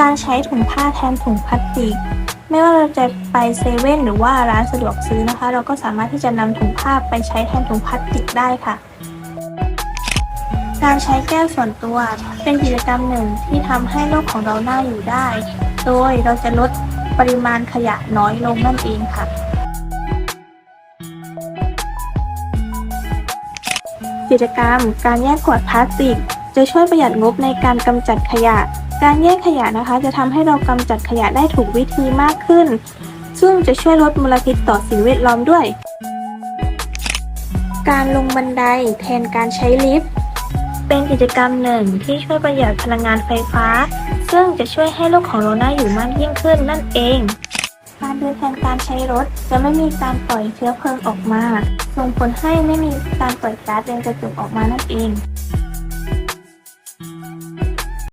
การใช้ถุงผ้าแทนถุงพลาสติก ไม่ว่าเราจะไปเซเว่นหรือว่าร้านสะดวกซื้อนะคะ เราก็สามารถที่จะนำถุงผ้าไปใช้แทนถุงพลาสติกได้ค่ะ การใช้แก้วส่วนตัวเป็นกิจกรรมหนึ่งที่ทำให้โลกของเราน่าอยู่ได้ โดยเราจะลดปริมาณขยะน้อยลงนั่นเองค่ะ กิจกรรมการแยกขวดพลาสติก จะช่วยประหยัดงบในการกำจัดขยะ การแยกขยะนะคะ จะทำให้เรากำจัดขยะได้ถูกวิธีมากขึ้น ซึ่งจะช่วยลดมลพิษต่อสิ่งแวดล้อมด้วย การลงบันไดแทนการใช้ลิฟต์เป็นกิจกรรมหนึ่งที่ช่วยประหยัดพลังงานไฟฟ้า ซึ่งจะช่วยให้โลกของเราน่าอยู่มากยิ่งขึ้นนั่นเอง การเดินแทนการใช้รถจะไม่มีการปล่อยเชื้อเพลิงออกมาส่งผลให้ไม่มีการปล่อยก๊าซเรือนกระจกออกมานั่นเอง